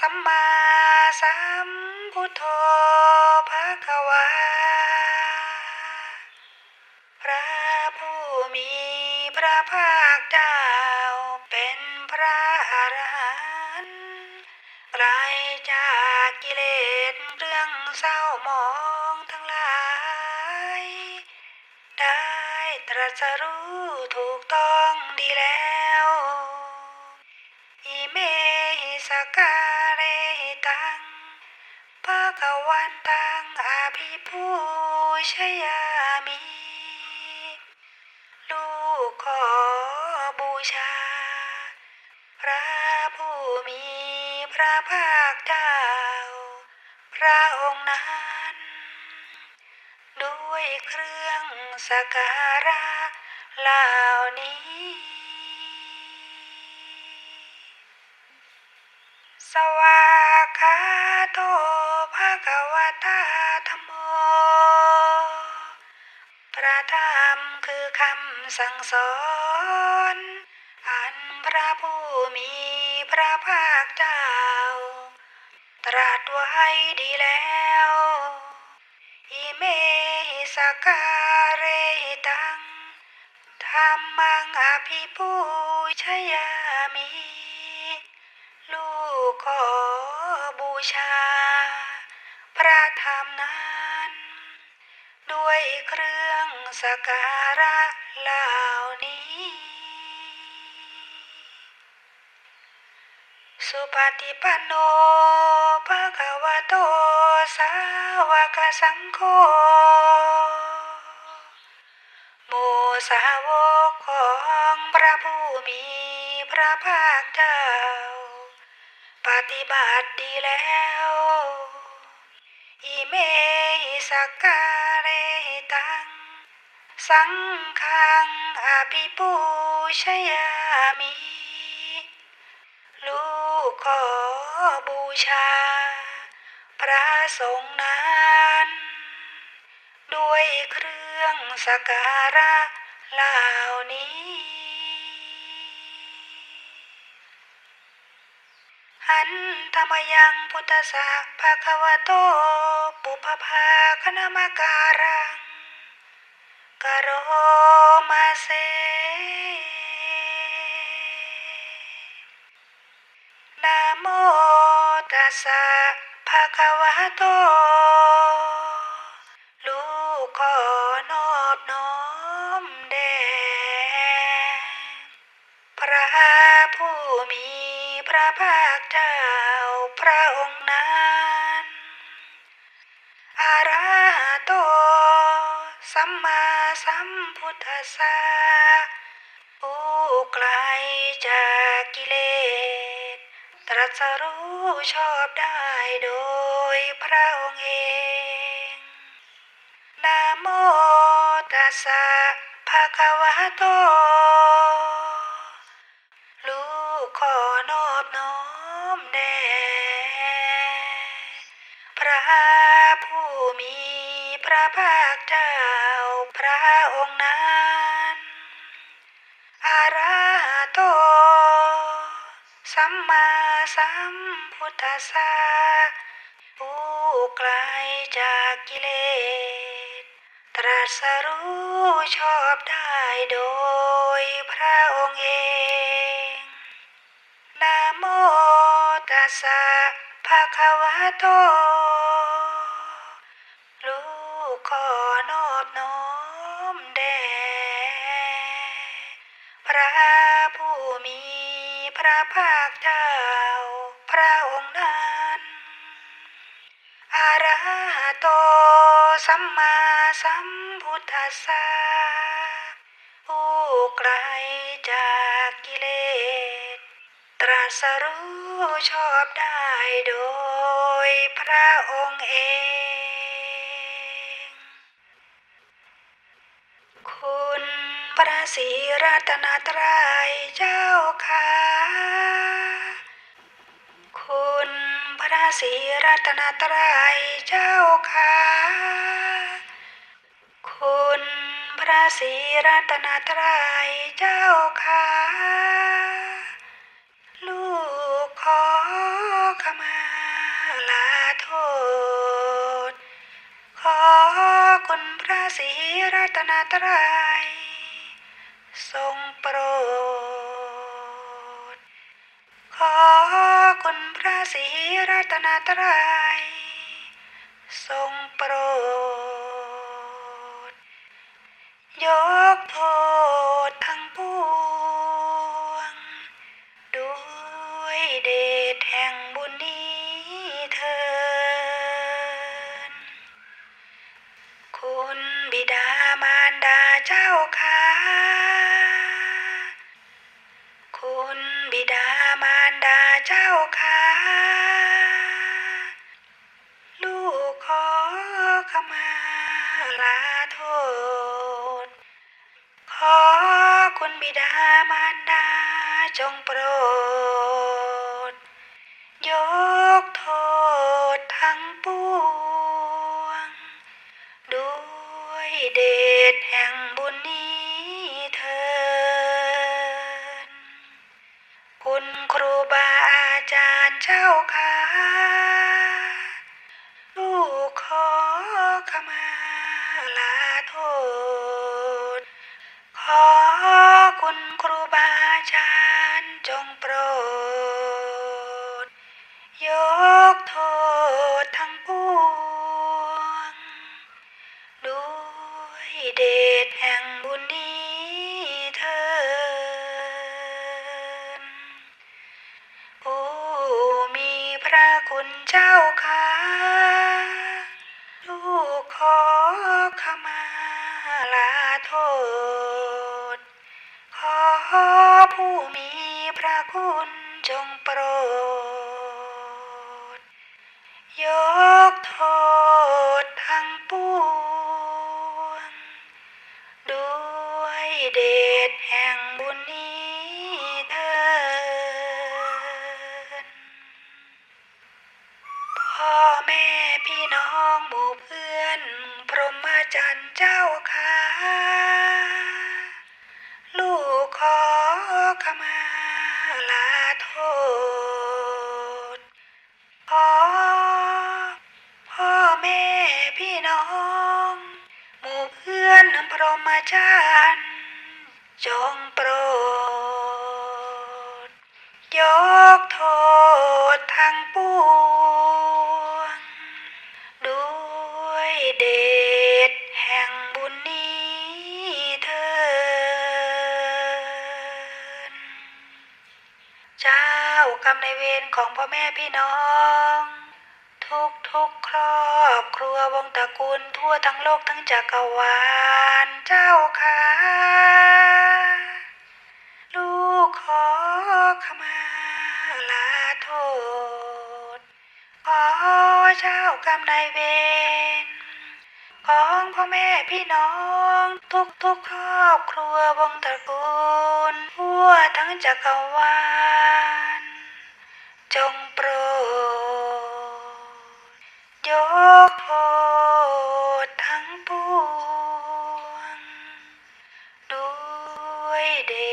สัมมาสัมพุทโธภะคะวา พระผู้มีพระภาคเจ้า เป็นพระอรหันต์ไกลจากกิเลสเรื่องเศร้าหมองทั้งหลาย ได้ตรัสรู้ถูกต้อง เรตังภะคะวันตังอาภิปูชยามิ ลูกขอบูชา พระผู้มีพระภาคเจ้า พระองค์นั้น ด้วยเครื่องสักการะเหล่านี้ ธรรมคือคำสั่งสอน อันพระผู้มีพระภาคเจ้า ตรัสไว้ดีแล้ว อิเมหิสกาเรหิตังธรรมังอภิปูชยามิ ลูกขอบูชา พระธรรมนั้น ด้วยเครื่องสักการะเหล่านี้ สุปฏิปันโนภะคะวะโตสาวกสังโฆหมู่สาวกของพระผู้มีพระภาคเจ้า ปฏิบัติดีแล้ว อิเมหิสกการ สังฆังอภิปูชยามิ ลูกขอบูชา พระสงฆ์นั้นด้วยเครื่องสักการะเหล่านี้ หันธรรมยังพุทธสักภะคะวะโต ปุพพาคณมการัง กโรมาเซนะโมตัสสะภะคะวะโตลูกขอนอบน้อมแด่พระผู้มีพระภาคเจ้า สัมมาสัมพุทธัสสะผู้ไกลจากกิเลส ตรัสรู้ชอบได้โดยพระองค์เอง นะโมตัสสะภะคะวะโต ลูกขอนอบน้อมแด่พระผู้มีพระภาคเจ้า สัมพุทธัสสะผู้ไกลจากกิเลส ตรัสรู้ชอบได้โดยพระองค์เองนะโมตัสสะภะคะวะโตลูกขอนอบน้อมแด่พระผู้มี ระภาคเจ้า พระองค์นั้นอาราหะโตสัมมาสัมพุทธัสสะผู้ไกลจากกิเลส ตรัสรู้ชอบได้โดยพระองค์เอง คุณพระ ศรีรัตนตรัยเจ้าค่ะ คุณพระศรีรัตนตรัยเจ้าค่ะ คุณพระศรีรัตนตรัยเจ้าค่ะ ลูกขอขมาลาโทษ ขอคุณพระศรีรัตนตรัย ตรัยทรงโปรด ยกโทษทั้งปวง ด้วยเดชแห่งบุญนี้เถิดคุณบิดามารดาเจ้าค่ะ จงโปรด ยกโทษทั้งปวง ด้วยเดชแห่งบุญนี้เถิดคุณครูบาอาจารย์เจ้าค่ะลูกขอขมาลาโทษ ขอคุณครูบาอาจารย์ กโทษทั้งปวง ด้วยเดชแห่งบุญนี้เถิดผู้มีพระคุณเจ้าค่ะลูกขอขมาลาโทษ ขอผู้มีพระคุณจงโปรด ด้ ทั้งปวง ด้วยเดชแห่งบุญนี้เถิดเจ้ากรรมในเวรของพ่อแม่พี่น้อง ทุกทุกครอบครัววงตระกูลทั่วทั้งโลกทั้งจักรวาลเจ้าค่ะ ลูกขอขมาลาโทษ เจ้ากำรมนายเวรของพ่อแม่พี่น้องทุกทุกครอบครัววงตระกูลทั่วทั้งจักรวาลจงโปรดยกโทษทั้งปวงด้วยเดช